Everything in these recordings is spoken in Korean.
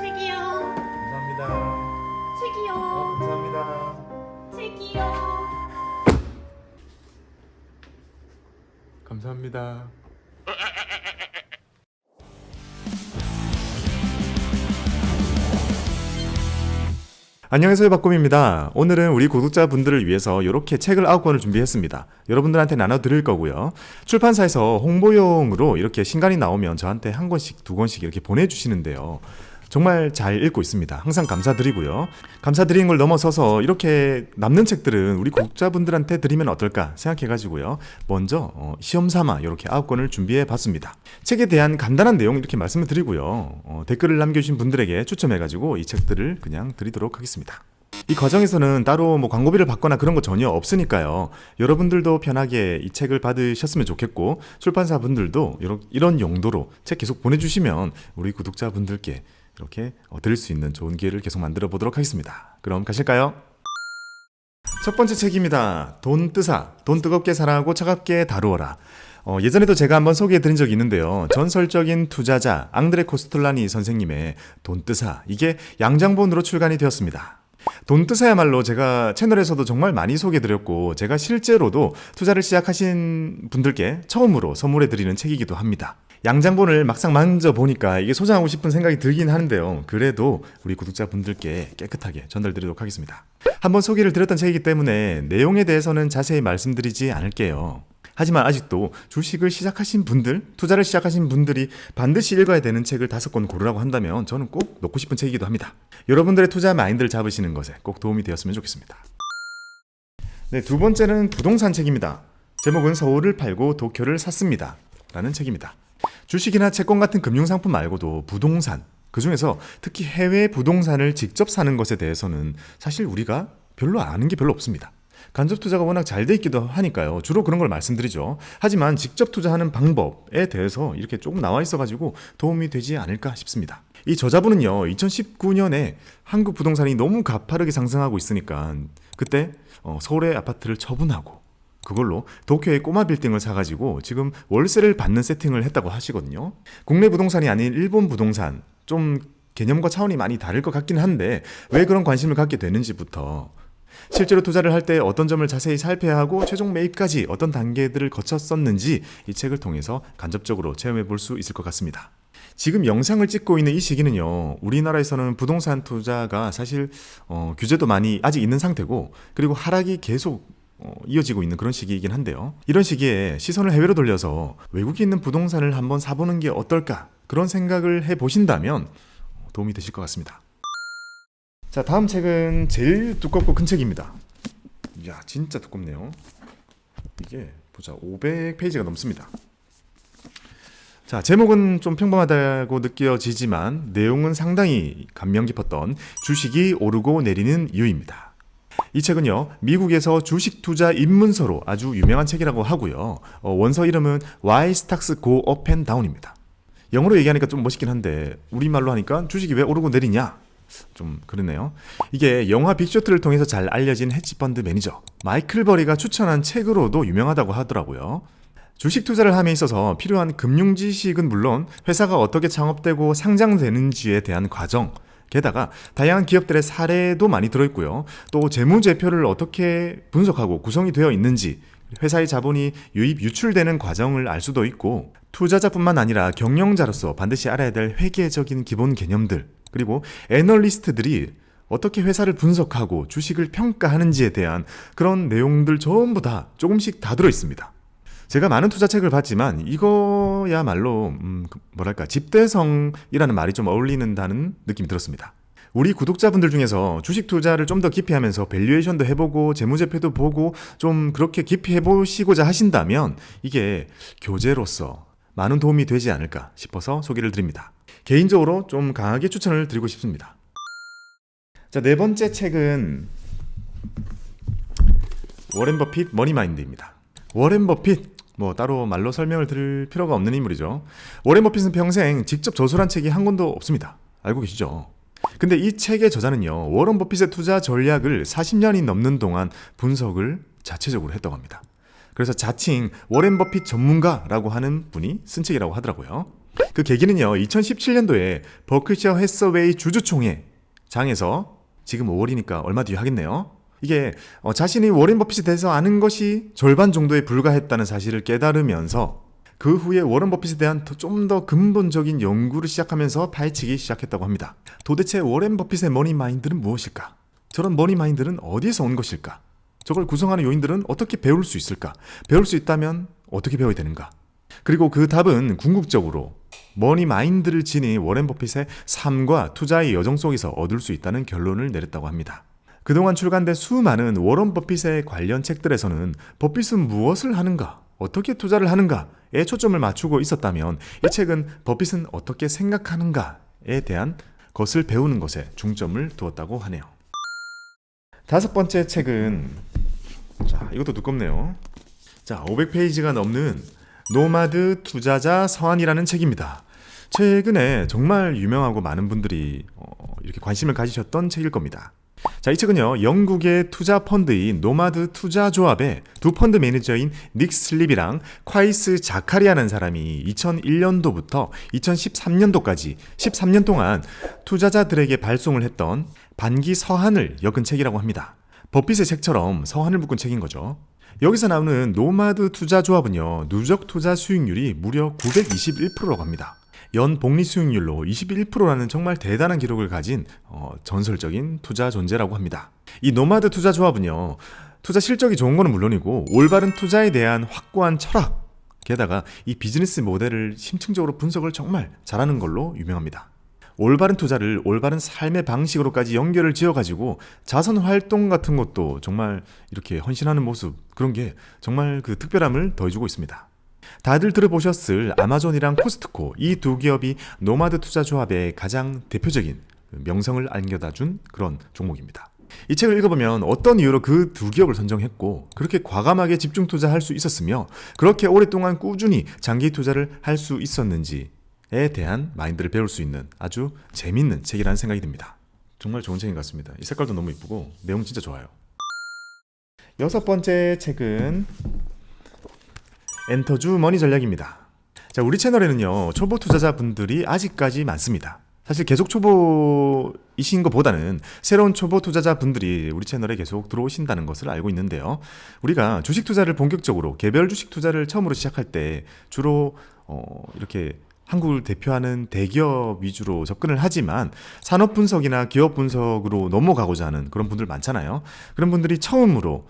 책이요. 감사합니다. 책이요. 어, 감사합니다. 책이요. 감사합니다. 안녕하세요 박곰입니다. 오늘은 우리 구독자분들을 위해서 이렇게 책을 9권을 준비했습니다. 여러분들한테 나눠드릴 거고요. 출판사에서 홍보용으로 이렇게 신간이 나오면 저한테 한 권씩 두 권씩 이렇게 보내주시는데요. 정말 잘 읽고 있습니다. 항상 감사드리고요. 감사드리는 걸 넘어서서 이렇게 남는 책들은 우리 구독자분들한테 드리면 어떨까 생각해가지고요. 먼저 어, 시험 삼아 이렇게 아홉 권을 준비해 봤습니다. 책에 대한 간단한 내용 이렇게 말씀을 드리고요. 어, 댓글을 남겨주신 분들에게 추첨해가지고 이 책들을 그냥 드리도록 하겠습니다. 이 과정에서는 따로 뭐 광고비를 받거나 그런 거 전혀 없으니까요. 여러분들도 편하게 이 책을 받으셨으면 좋겠고 출판사 분들도 이런, 이런 용도로 책 계속 보내주시면 우리 구독자분들께 이렇게 어, 드릴 수 있는 좋은 기회를 계속 만들어 보도록 하겠습니다. 그럼 가실까요? 첫 번째 책입니다. 돈 뜨사. 돈 뜨겁게 사랑하고 차갑게 다루어라. 어, 예전에도 제가 한번 소개해 드린 적이 있는데요. 전설적인 투자자 앙드레 코스톨라니 선생님의 돈 뜨사. 이게 양장본으로 출간이 되었습니다. 돈 뜨사야말로 제가 채널에서도 정말 많이 소개해 드렸고 제가 실제로도 투자를 시작하신 분들께 처음으로 선물해 드리는 책이기도 합니다. 양장본을 막상 만져 보니까 이게 소장하고 싶은 생각이 들긴 하는데요. 그래도 우리 구독자분들께 깨끗하게 전달드리도록 하겠습니다. 한번 소개를 드렸던 책이기 때문에 내용에 대해서는 자세히 말씀드리지 않을게요. 하지만 아직도 주식을 시작하신 분들, 투자를 시작하신 분들이 반드시 읽어야 되는 책을 다섯 권 고르라고 한다면 저는 꼭 놓고 싶은 책이기도 합니다. 여러분들의 투자 마인드를 잡으시는 것에 꼭 도움이 되었으면 좋겠습니다. 네, 두 번째는 부동산 책입니다. 제목은 서울을 팔고 도쿄를 샀습니다. 라는 책입니다. 주식이나 채권 같은 금융상품 말고도 부동산, 그 중에서 특히 해외 부동산을 직접 사는 것에 대해서는 사실 우리가 별로 아는 게 별로 없습니다. 간접 투자가 워낙 잘 돼 있기도 하니까요. 주로 그런 걸 말씀드리죠. 하지만 직접 투자하는 방법에 대해서 이렇게 조금 나와 있어가지고 도움이 되지 않을까 싶습니다. 이 저자분은요, 2019년에 한국 부동산이 너무 가파르게 상승하고 있으니까 그때 어, 서울의 아파트를 처분하고 그걸로 도쿄의 꼬마 빌딩을 사가지고 지금 월세를 받는 세팅을 했다고 하시거든요. 국내 부동산이 아닌 일본 부동산 좀 개념과 차원이 많이 다를 것 같긴 한데 왜 그런 관심을 갖게 되는지부터 실제로 투자를 할 때 어떤 점을 자세히 살펴야 하고 최종 매입까지 어떤 단계들을 거쳤었는지 이 책을 통해서 간접적으로 체험해 볼 수 있을 것 같습니다. 지금 영상을 찍고 있는 이 시기는요, 우리나라에서는 부동산 투자가 사실 어, 규제도 많이 아직 있는 상태고, 그리고 하락이 계속 어, 이어지고 있는 그런 시기이긴 한데요. 이런 시기에 시선을 해외로 돌려서 외국에 있는 부동산을 한번 사보는 게 어떨까? 그런 생각을 해 보신다면 도움이 되실 것 같습니다. 자, 다음 책은 제일 두껍고 큰 책입니다. 이야, 진짜 두껍네요. 이게 보자, 500페이지가 넘습니다. 자, 제목은 좀 평범하다고 느껴지지만 내용은 상당히 감명 깊었던 주식이 오르고 내리는 이유입니다. 이 책은요, 미국에서 주식 투자 입문서로 아주 유명한 책이라고 하고요. 어, 원서 이름은 Why Stocks Go Up and Down입니다. 영어로 얘기하니까 좀 멋있긴 한데 우리말로 하니까 주식이 왜 오르고 내리냐? 좀 그러네요. 이게 영화 빅쇼트를 통해서 잘 알려진 헤지펀드 매니저 마이클 버리가 추천한 책으로도 유명하다고 하더라고요. 주식 투자를 함에 있어서 필요한 금융 지식은 물론 회사가 어떻게 창업되고 상장되는지에 대한 과정, 게다가 다양한 기업들의 사례도 많이 들어있고요. 또 재무제표를 어떻게 분석하고 구성이 되어 있는지, 회사의 자본이 유입 유출되는 과정을 알 수도 있고, 투자자뿐만 아니라 경영자로서 반드시 알아야 될 회계적인 기본 개념들, 그리고 애널리스트들이 어떻게 회사를 분석하고 주식을 평가하는지에 대한 그런 내용들 전부 다 조금씩 다 들어 있습니다. 제가 많은 투자책을 봤지만 이거야말로 음, 그 뭐랄까 집대성이라는 말이 좀 어울리는다는 느낌이 들었습니다. 우리 구독자분들 중에서 주식 투자를 좀 더 깊이 하면서 밸류에이션도 해보고 재무제표도 보고 좀 그렇게 깊이 해보시고자 하신다면 이게 교재로서 많은 도움이 되지 않을까 싶어서 소개를 드립니다. 개인적으로 좀 강하게 추천을 드리고 싶습니다. 자, 네 번째 책은 워렌 버핏 머니마인드입니다. 워렌 버핏 뭐 따로 말로 설명을 드릴 필요가 없는 인물이죠. 워렌 버핏은 평생 직접 저술한 책이 한 권도 없습니다. 알고 계시죠? 근데 이 책의 저자는요. 워런 버핏의 투자 전략을 40년이 넘는 동안 분석을 자체적으로 했다고 합니다. 그래서 자칭 워렌 버핏 전문가라고 하는 분이 쓴 책이라고 하더라고요. 그 계기는요, 2017년도에 버크셔 해서웨이 주주총회 장에서 지금 5월이니까 얼마 뒤에 하겠네요. 이게 어, 자신이 워렌 버핏에 대해서 아는 것이 절반 정도에 불과했다는 사실을 깨달으면서 그 후에 워런 버핏에 대한 좀 더 근본적인 연구를 시작하면서 파헤치기 시작했다고 합니다. 도대체 워렌 버핏의 머니 마인드는 무엇일까? 저런 머니 마인드는 어디에서 온 것일까? 저걸 구성하는 요인들은 어떻게 배울 수 있을까? 배울 수 있다면 어떻게 배워야 되는가? 그리고 그 답은 궁극적으로 머니 마인드를 지닌 워렌 버핏의 삶과 투자의 여정 속에서 얻을 수 있다는 결론을 내렸다고 합니다. 그동안 출간된 수많은 워런 버핏의 관련 책들에서는 버핏은 무엇을 하는가, 어떻게 투자를 하는가에 초점을 맞추고 있었다면 이 책은 버핏은 어떻게 생각하는가에 대한 것을 배우는 것에 중점을 두었다고 하네요. 다섯 번째 책은 자 이것도 두껍네요. 자 500페이지가 넘는 노마드 투자자 서한이라는 책입니다. 최근에 정말 유명하고 많은 분들이 어, 이렇게 관심을 가지셨던 책일 겁니다. 자, 이 책은요, 영국의 투자 펀드인 노마드 투자 조합의 두 펀드 매니저인 닉 슬립이랑 콰이스 자카리아라는 사람이 2001년도부터 2013년도까지 13년 동안 투자자들에게 발송을 했던 반기 서한을 엮은 책이라고 합니다. 버핏의 책처럼 서한을 묶은 책인 거죠. 여기서 나오는 노마드 투자 조합은요, 누적 투자 수익률이 무려 921%라고 합니다. 연 복리 수익률로 21%라는 정말 대단한 기록을 가진 어, 전설적인 투자 존재라고 합니다. 이 노마드 투자 조합은요, 투자 실적이 좋은 거는 물론이고 올바른 투자에 대한 확고한 철학, 게다가 이 비즈니스 모델을 심층적으로 분석을 정말 잘하는 걸로 유명합니다. 올바른 투자를 올바른 삶의 방식으로까지 연결을 지어가지고 자선 활동 같은 것도 정말 이렇게 헌신하는 모습 그런 게 정말 그 특별함을 더해주고 있습니다. 다들 들어보셨을 아마존이랑 코스트코 이 두 기업이 노마드 투자 조합의 가장 대표적인 명성을 안겨다 준 그런 종목입니다. 이 책을 읽어보면 어떤 이유로 그 두 기업을 선정했고 그렇게 과감하게 집중 투자할 수 있었으며 그렇게 오랫동안 꾸준히 장기 투자를 할 수 있었는지에 대한 마인드를 배울 수 있는 아주 재밌는 책이라는 생각이 듭니다. 정말 좋은 책인 것 같습니다. 이 색깔도 너무 이쁘고 내용 진짜 좋아요. 여섯 번째 책은 엔터주 머니 전략입니다. 자, 우리 채널에는요, 초보 투자자분들이 아직까지 많습니다. 사실 계속 초보이신 것보다는 새로운 초보 투자자분들이 우리 채널에 계속 들어오신다는 것을 알고 있는데요. 우리가 주식 투자를 본격적으로 개별 주식 투자를 처음으로 시작할 때 주로 어, 이렇게 한국을 대표하는 대기업 위주로 접근을 하지만 산업 분석이나 기업 분석으로 넘어가고자 하는 그런 분들 많잖아요. 그런 분들이 처음으로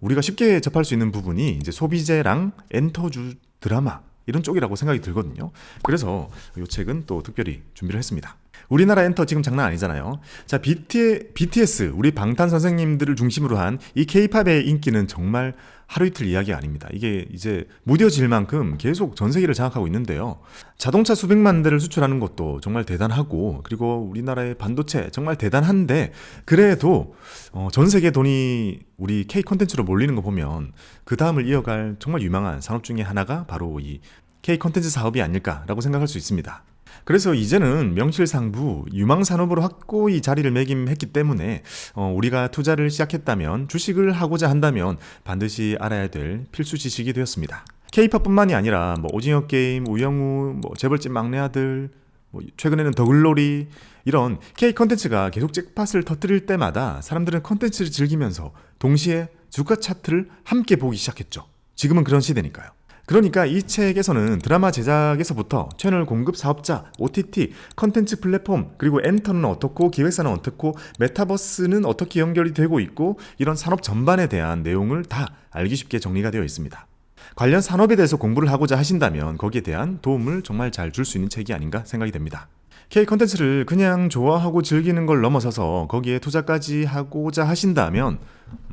우리가 쉽게 접할 수 있는 부분이 이제 소비재랑 엔터주 드라마 이런 쪽이라고 생각이 들거든요. 그래서 이 책은 또 특별히 준비를 했습니다. 우리나라 엔터 지금 장난 아니잖아요. 자, BT, BTS, 우리 방탄 선생님들을 중심으로 한 이 케이팝의 인기는 정말 하루 이틀 이야기 아닙니다. 이게 이제 무뎌질 만큼 계속 전 세계를 장악하고 있는데요. 자동차 수백만 대를 수출하는 것도 정말 대단하고, 그리고 우리나라의 반도체 정말 대단한데, 그래도 어, 전 세계 돈이 우리 K 콘텐츠로 몰리는 거 보면 그 다음을 이어갈 정말 유망한 산업 중에 하나가 바로 이 K 콘텐츠 사업이 아닐까라고 생각할 수 있습니다. 그래서 이제는 명실상부 유망 산업으로 확고히 자리를 매김했기 때문에 어, 우리가 투자를 시작했다면 주식을 하고자 한다면 반드시 알아야 될 필수 지식이 되었습니다. K-팝뿐만이 아니라 뭐 오징어 게임, 우영우, 뭐 재벌집 막내 아들, 뭐 최근에는 더글로리 이런 K 컨텐츠가 계속 잭팟을 터뜨릴 때마다 사람들은 컨텐츠를 즐기면서 동시에 주가 차트를 함께 보기 시작했죠. 지금은 그런 시대니까요. 그러니까 이 책에서는 드라마 제작에서부터 채널 공급 사업자, OTT, 컨텐츠 플랫폼, 그리고 엔터는 어떻고 기획사는 어떻고 메타버스는 어떻게 연결이 되고 있고 이런 산업 전반에 대한 내용을 다 알기 쉽게 정리가 되어 있습니다. 관련 산업에 대해서 공부를 하고자 하신다면 거기에 대한 도움을 정말 잘 줄 수 있는 책이 아닌가 생각이 됩니다. K 컨텐츠를 그냥 좋아하고 즐기는 걸 넘어서서 거기에 투자까지 하고자 하신다면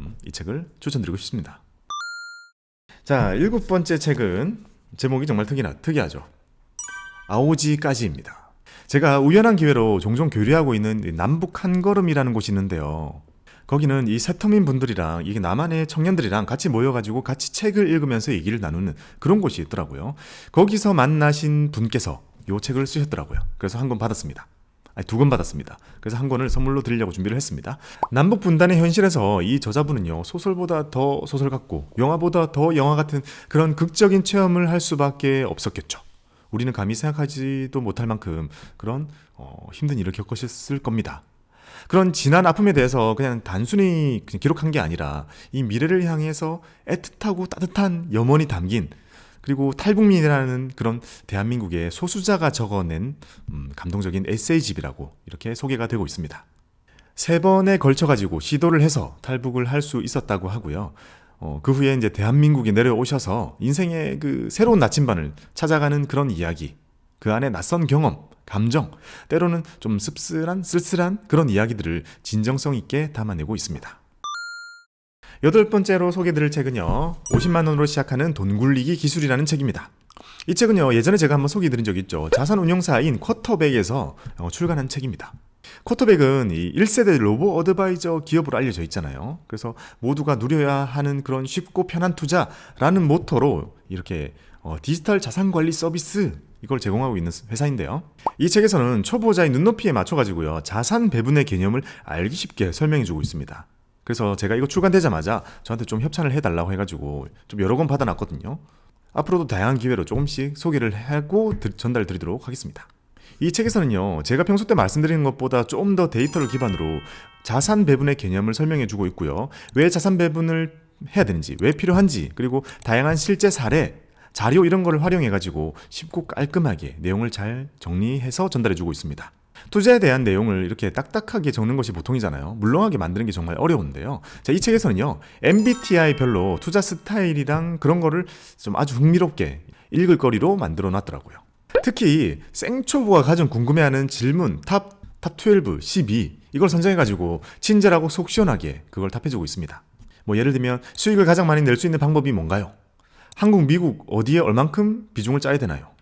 음, 이 책을 추천드리고 싶습니다. 자, 일곱 번째 책은 제목이 정말 특이나, 특이하죠. 아오지까지입니다. 제가 우연한 기회로 종종 교류하고 있는 이 남북 한걸음이라는 곳이 있는데요. 거기는 이 세터민 분들이랑 이게 남한의 청년들이랑 같이 모여가지고 같이 책을 읽으면서 얘기를 나누는 그런 곳이 있더라고요. 거기서 만나신 분께서 요 책을 쓰셨더라고요. 그래서 한 권 받았습니다. 아니, 두권 받았습니다. 그래서 한 권을 선물로 드리려고 준비를 했습니다. 남북 분단의 현실에서 이 저자분은요, 소설보다 더 소설 같고, 영화보다 더 영화 같은 그런 극적인 체험을 할 수밖에 없었겠죠. 우리는 감히 생각하지도 못할 만큼 그런 어, 힘든 일을 겪으셨을 겁니다. 그런 지난 아픔에 대해서 그냥 단순히 그냥 기록한 게 아니라 이 미래를 향해서 애틋하고 따뜻한 염원이 담긴 그리고 탈북민이라는 그런 대한민국의 소수자가 적어낸 음, 감동적인 에세이집이라고 이렇게 소개가 되고 있습니다. 세 번에 걸쳐 가지고 시도를 해서 탈북을 할 수 있었다고 하고요. 어, 그 후에 이제 대한민국에 내려오셔서 인생의 그 새로운 나침반을 찾아가는 그런 이야기, 그 안에 낯선 경험, 감정, 때로는 좀 씁쓸한, 쓸쓸한 그런 이야기들을 진정성 있게 담아내고 있습니다. 여덟 번째로 소개드릴 책은요, 50만 원으로 시작하는 돈 굴리기 기술이라는 책입니다. 이 책은요, 예전에 제가 한번 소개드린 적이 있죠. 자산 운용사인 쿼터백에서 어, 출간한 책입니다. 쿼터백은 이 1세대 로보 어드바이저 기업으로 알려져 있잖아요. 그래서 모두가 누려야 하는 그런 쉽고 편한 투자라는 모토로 이렇게 어, 디지털 자산 관리 서비스 이걸 제공하고 있는 회사인데요. 이 책에서는 초보자의 눈높이에 맞춰 가지고요 자산 배분의 개념을 알기 쉽게 설명해 주고 있습니다. 그래서 제가 이거 출간되자마자 저한테 좀 협찬을 해달라고 해가지고 좀 여러 권 받아놨거든요. 앞으로도 다양한 기회로 조금씩 소개를 하고 드- 전달 드리도록 하겠습니다. 이 책에서는요, 제가 평소 때 말씀드리는 것보다 좀 더 데이터를 기반으로 자산 배분의 개념을 설명해 주고 있고요. 왜 자산 배분을 해야 되는지, 왜 필요한지, 그리고 다양한 실제 사례, 자료 이런 거를 활용해 가지고 쉽고 깔끔하게 내용을 잘 정리해서 전달해 주고 있습니다. 투자에 대한 내용을 이렇게 딱딱하게 적는 것이 보통이잖아요. 물렁하게 만드는 게 정말 어려운데요. 자, 이 책에서는요, MBTI별로 투자 스타일이랑 그런 거를 좀 아주 흥미롭게 읽을 거리로 만들어 놨더라고요. 특히 생초보가 가장 궁금해하는 질문 탑, 탑 12, 12 이걸 선정해가지고 친절하고 속 시원하게 그걸 답해주고 있습니다. 뭐 예를 들면 수익을 가장 많이 낼 수 있는 방법이 뭔가요? 한국, 미국 어디에 얼만큼 비중을 짜야 되나요?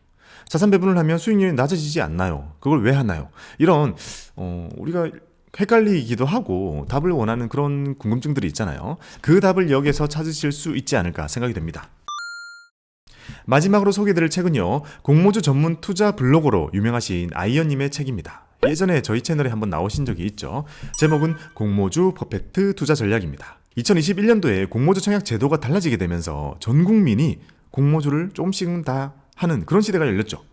자산 배분을 하면 수익률이 낮아지지 않나요? 그걸 왜 하나요? 이런 어, 우리가 헷갈리기도 하고 답을 원하는 그런 궁금증들이 있잖아요. 그 답을 여기에서 찾으실 수 있지 않을까 생각이 됩니다. 마지막으로 소개드릴 책은요, 공모주 전문 투자 블로거로 유명하신 아이언님의 책입니다. 예전에 저희 채널에 한번 나오신 적이 있죠. 제목은 공모주 퍼펙트 투자 전략입니다. 2021년도에 공모주 청약 제도가 달라지게 되면서 전 국민이 공모주를 조금씩은 다 하는 그런 시대가 열렸죠.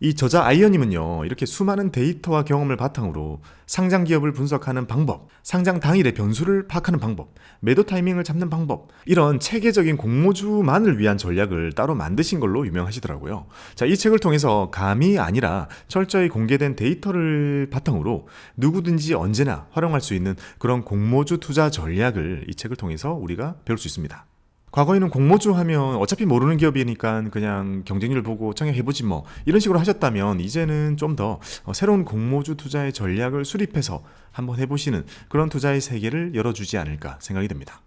이 저자 아이언님은요, 이렇게 수많은 데이터와 경험을 바탕으로 상장 기업을 분석하는 방법, 상장 당일의 변수를 파악하는 방법, 매도 타이밍을 잡는 방법, 이런 체계적인 공모주만을 위한 전략을 따로 만드신 걸로 유명하시더라고요. 자, 이 책을 통해서 감이 아니라 철저히 공개된 데이터를 바탕으로 누구든지 언제나 활용할 수 있는 그런 공모주 투자 전략을 이 책을 통해서 우리가 배울 수 있습니다. 과거에는 공모주 하면 어차피 모르는 기업이니까 그냥 경쟁률 보고 청약해보지 뭐 이런 식으로 하셨다면 이제는 좀 더 새로운 공모주 투자의 전략을 수립해서 한번 해보시는 그런 투자의 세계를 열어주지 않을까 생각이 듭니다.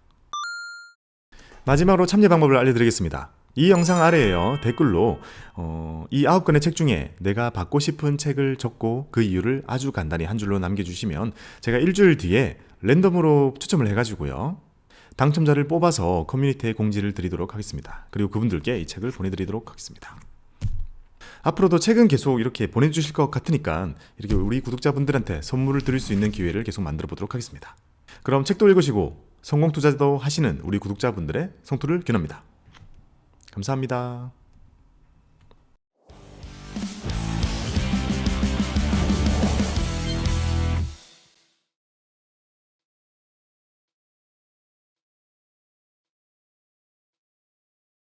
마지막으로 참여 방법을 알려드리겠습니다. 이 영상 아래에요 댓글로 어, 이 아홉 권의 책 중에 내가 받고 싶은 책을 적고 그 이유를 아주 간단히 한 줄로 남겨주시면 제가 일주일 뒤에 랜덤으로 추첨을 해가지고요 당첨자를 뽑아서 커뮤니티에 공지를 드리도록 하겠습니다. 그리고 그분들께 이 책을 보내드리도록 하겠습니다. 앞으로도 책은 계속 이렇게 보내주실 것 같으니까 이렇게 우리 구독자분들한테 선물을 드릴 수 있는 기회를 계속 만들어 보도록 하겠습니다. 그럼 책도 읽으시고 성공 투자도 하시는 우리 구독자분들의 성투를 기원합니다. 감사합니다.